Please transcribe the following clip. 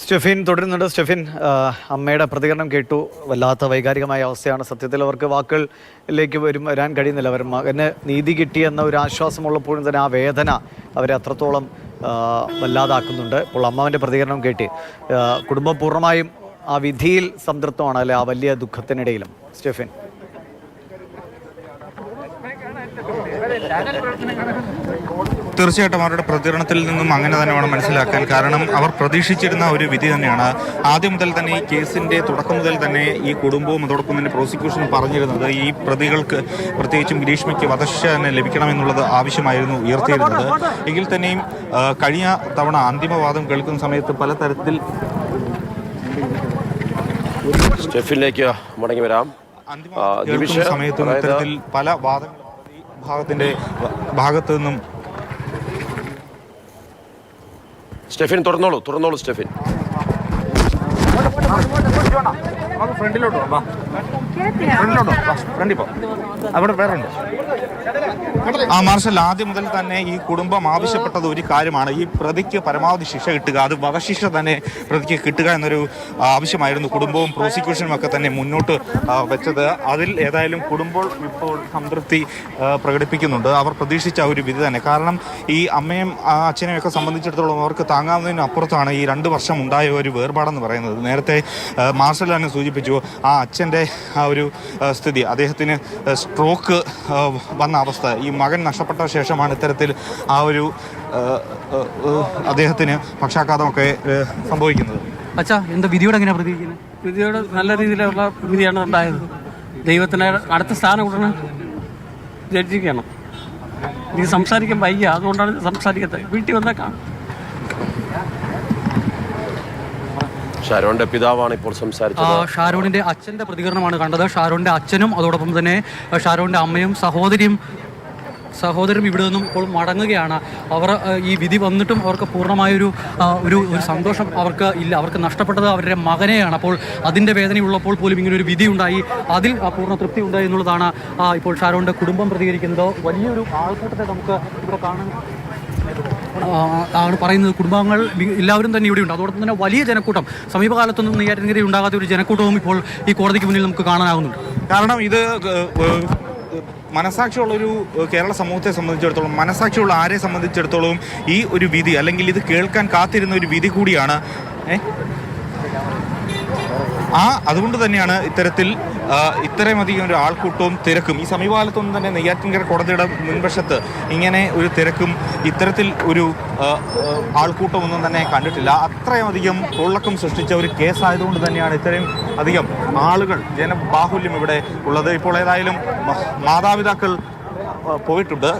സ്റ്റെഫിൻ തുടരുന്നുണ്ട്. സ്റ്റെഫിൻ അമ്മയുടെ പ്രതികരണം കേട്ടു. വല്ലാത്ത വൈകാരികമായ അവസ്ഥയാണ്. സത്യത്തിൽ അവർക്ക് വാക്കുകളിലേക്ക് വരും വരാൻ കഴിയുന്നില്ല. അവർ മകന് നീതി കിട്ടിയെന്ന ഒരു ആശ്വാസമുള്ളപ്പോഴും തന്നെ ആ വേദന അവരെ അത്രത്തോളം വല്ലാതാക്കുന്നുണ്ട്. ഇപ്പോൾ അമ്മാവന്റെ പ്രതികരണം കേട്ടി. കുടുംബം പൂർണമായും ആ വിധിയിൽ സംതൃപ്തമാണ് അല്ലെ ആ വലിയ ദുഃഖത്തിനിടയിലും. സ്റ്റെഫിൻ. തീർച്ചയായിട്ടും അവരുടെ പ്രതികരണത്തിൽ നിന്നും അങ്ങനെ തന്നെ വേണം മനസ്സിലാക്കാൻ. കാരണം അവർ പ്രതീക്ഷിച്ചിരുന്ന ഒരു വിധി തന്നെയാണ്. ആദ്യം മുതൽ തന്നെ ഈ കേസിന്റെ തുടക്കം മുതൽ തന്നെ ഈ കുടുംബവും അതോടൊപ്പം തന്നെ പ്രോസിക്യൂഷനും പറഞ്ഞിരുന്നത് ഈ പ്രതികൾക്ക് പ്രത്യേകിച്ചും ഗ്രീഷ്മയ്ക്ക് വധശിക്ഷ തന്നെ ലഭിക്കണമെന്നുള്ളത് ആവശ്യമായിരുന്നു ഉയർത്തിയിരുന്നത്. എങ്കിൽ തന്നെയും കഴിഞ്ഞ തവണ അന്തിമവാദം കേൾക്കുന്ന സമയത്ത് പലതരത്തിൽ സ്റ്റെഫിനിലേക്ക് മടങ്ങി വരാം. അന്തിമ സമയത്ത് പല വാദങ്ങളും ഭാഗത്തിന്റെ ഭാഗത്തു നിന്നും സ്റ്റെഫിൻ തുറന്നോളൂ തുറന്നോളൂ സ്റ്റെഫിൻ. അവിടെ വേറെ ആ മാർഷൽ ആദ്യം മുതൽ തന്നെ ഈ കുടുംബം ആവശ്യപ്പെട്ടത് ഒരു കാര്യമാണ്. ഈ പ്രതിക്ക് പരമാവധി ശിക്ഷ കിട്ടുക അത് വധശിക്ഷ തന്നെ പ്രതിക്ക് കിട്ടുക എന്നൊരു ആവശ്യമായിരുന്നു. കുടുംബവും പ്രോസിക്യൂഷനും ഒക്കെ തന്നെ മുന്നോട്ട് വെച്ചത്. അതിൽ ഏതായാലും കുടുംബം ഇപ്പോൾ സംതൃപ്തി പ്രകടിപ്പിക്കുന്നുണ്ട്. അവർ പ്രതീക്ഷിച്ച ഒരു വിധി തന്നെ. കാരണം ഈ അമ്മയും അച്ഛനെയും ഒക്കെ സംബന്ധിച്ചിടത്തോളം അവർക്ക് താങ്ങാവുന്നതിന് അപ്പുറത്താണ് ഈ രണ്ട് വർഷം ഉണ്ടായ ഒരു വേർപാടെന്ന് പറയുന്നത്. നേരത്തെ മാർഷൽ തന്നെ സൂചിപ്പിച്ചു ആ അച്ഛന്റെ ആ ഒരു സ്ഥിതി അദ്ദേഹത്തിന് സ്ട്രോക്ക് വന്ന അവസ്ഥ. ഈ മകൻ നഷ്ടപ്പെട്ട ശേഷമാണ് ഇത്തരത്തിൽ ആ ഒരു അദ്ദേഹത്തിന് പക്ഷാഘാതമൊക്കെ സംഭവിക്കുന്നത്. അച്ഛാ എന്താ വിധിയോടെ എങ്ങനെയാ പ്രതികരിക്കുന്നത്? വിധിയോട് നല്ല രീതിയിലുള്ള വിധിയാണ് ഉണ്ടായത്. ദൈവത്തിന് അടുത്ത സ്ഥാനം ഉടനെ ജഡ്ജിക്കണം. എനിക്ക് സംസാരിക്കാൻ വയ്യ. അതുകൊണ്ടാണ് സംസാരിക്കാത്തത്. വീട്ടിൽ വന്നാൽ കാണും. ഷാരോണിന്റെ പിതാവാണ് ഇപ്പോൾ ആ, സംസാരിച്ചത് ഷാരോണിന്റെ അച്ഛന്റെ പ്രതികരണമാണ് കണ്ടത്. ഷാരോണിന്റെ അച്ഛനും അതോടൊപ്പം തന്നെ ഷാരോണിന്റെ അമ്മയും സഹോദരിയും സഹോദരനും ഇവിടെ നിന്നും ഇപ്പോൾ മടങ്ങുകയാണ്. അവർ ഈ വിധി വന്നിട്ടും അവർക്ക് പൂർണമായൊരു ഒരു ഒരു സന്തോഷം അവർക്ക് ഇല്ല. അവർക്ക് നഷ്ടപ്പെട്ടത് അവരുടെ മകനെയാണ്. അപ്പോൾ അതിന്റെ വേദനയുള്ളപ്പോൾ പോലും ഇങ്ങനെ ഒരു വിധി ഉണ്ടായി. അതിൽ പൂർണ തൃപ്തി ഉണ്ടായി എന്നുള്ളതാണ് ഇപ്പോൾ ഷാരോണിന്റെ കുടുംബം പ്രതികരിക്കുന്നത്. വലിയൊരു ആൾക്കൂട്ടത്തെ നമുക്ക് ഇവിടെ കാണാൻ ആണ് പറയുന്നത്. കുടുംബാംഗങ്ങൾ എല്ലാവരും തന്നെ ഇവിടെയുണ്ട് അതോടൊപ്പം തന്നെ വലിയ ജനക്കൂട്ടം. സമീപകാലത്തൊന്നും നെയ്യാറ്റിൻകരി ഉണ്ടാകാത്ത ഒരു ജനക്കൂട്ടവും ഇപ്പോൾ ഈ കോടതിക്ക് മുന്നിൽ നമുക്ക് കാണാനാകുന്നുണ്ട്. കാരണം ഇത് ഏഹ്, ഏഹ്, ഒരു കേരള സമൂഹത്തെ സംബന്ധിച്ചിടത്തോളം മനസാക്ഷിയുള്ള ആരെ സംബന്ധിച്ചിടത്തോളം ഈ ഒരു വിധി അല്ലെങ്കിൽ ഇത് കേൾക്കാൻ കാത്തിരുന്ന ഒരു വിധി കൂടിയാണ് ഏ? ആ അതുകൊണ്ട് തന്നെയാണ് ഇത്തരത്തിൽ ഇത്രയുമധികം ഒരു ആൾക്കൂട്ടവും തിരക്കും. ഈ സമീപകാലത്തൊന്നും തന്നെ നെയ്യാറ്റിൻകര കോടതിയുടെ മുൻവശത്ത് ഇങ്ങനെ ഒരു തിരക്കും ഇത്തരത്തിൽ ഒരു ആൾക്കൂട്ടമൊന്നും തന്നെ കണ്ടിട്ടില്ല. അത്രയും അധികം കൊള്ളക്കം സൃഷ്ടിച്ച ഒരു കേസായതുകൊണ്ട് തന്നെയാണ് ഇത്രയും അധികം ആളുകൾ ജനബാഹുല്യം ഇവിടെ ഉള്ളത്. ഇപ്പോൾ ഏതായാലും മാതാപിതാക്കൾ പോയിട്ടുണ്ട്.